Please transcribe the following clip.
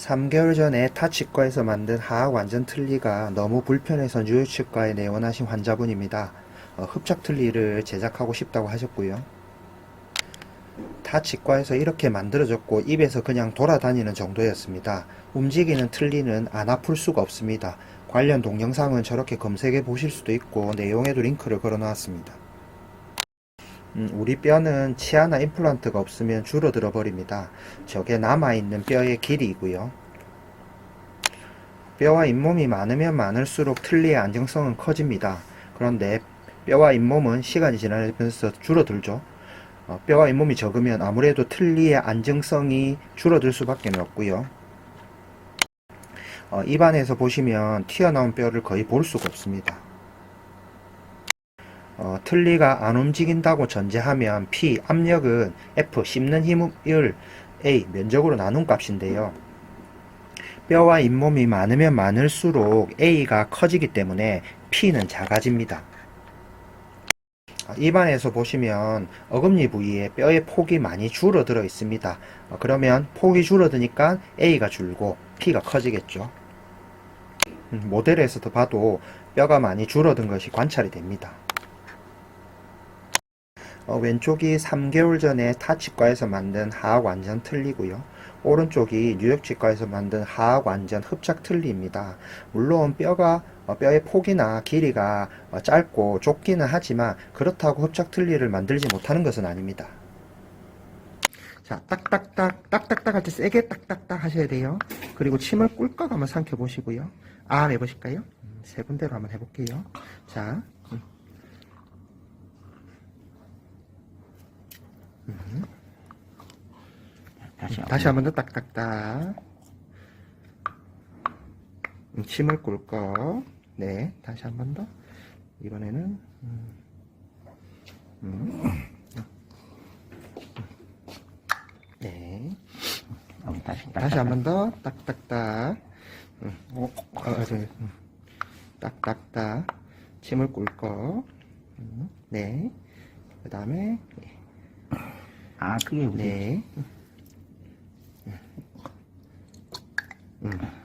3개월 전에 타치과에서 만든 하악 완전 틀니가 너무 불편해서 뉴욕 치과에 내원하신 환자분입니다. 어, 흡착 틀니를 제작하고 싶다고 하셨고요. 타치과에서 이렇게 만들어졌고 입에서 그냥 돌아다니는 정도였습니다. 움직이는 틀니는 안 아플 수가 없습니다. 관련 동영상은 저렇게 검색해 보실 수도 있고 내용에도 링크를 걸어 놨습니다. 음, 우리 뼈는 치아나 임플란트가 없으면 줄어들어 버립니다. 저게 남아있는 뼈의 길이이고요. 뼈와 잇몸이 많으면 많을수록 틀니의 안정성은 커집니다. 그런데 뼈와 잇몸은 시간이 지나면서 줄어들죠. 어, 뼈와 잇몸이 적으면 아무래도 틀니의 안정성이 줄어들 수밖에 없고요. 어, 입안에서 보시면 튀어나온 뼈를 거의 볼 수가 없습니다. 어, 틀니가 안 움직인다고 전제하면 P, 압력은 F, 씹는 힘을 A, 면적으로 나눈 값인데요. 뼈와 잇몸이 많으면 많을수록 A가 커지기 때문에 P는 작아집니다. 아, 입안에서 보시면 어금니 부위에 뼈의 폭이 많이 줄어들어 있습니다. 어, 그러면 폭이 줄어드니까 A가 줄고 P가 커지겠죠. 음, 모델에서도 봐도 뼈가 많이 줄어든 것이 관찰이 됩니다. 어, 왼쪽이 3개월 전에 타 치과에서 만든 하악 완전 틀니고요. 오른쪽이 뉴욕 치과에서 만든 하악 완전 흡착 틀니입니다. 물론 뼈가 어, 뼈의 폭이나 길이가 어, 짧고 좁기는 하지만 그렇다고 흡착 틀니를 만들지 못하는 것은 아닙니다. 자, 딱딱딱, 딱딱딱 할 때 세게 딱딱딱 하셔야 돼요. 그리고 침을 꿀꺽 한번 삼켜 보시고요. 아, 해보실까요? 음, 세 군데로 한번 해볼게요. 자, 다시 다시 한 번 더 딱딱딱. 음, 침을 꿀꺽. 네, 다시 한 번 더. 이번에는 음, 음. 네, 어, 다시 다시 한 번 더 딱딱딱. 음, 어, 어, 저, 음. 딱딱딱. 침을 꿀꺽. 음, 네. 그 다음에 아, 그게 우리. 네. 응.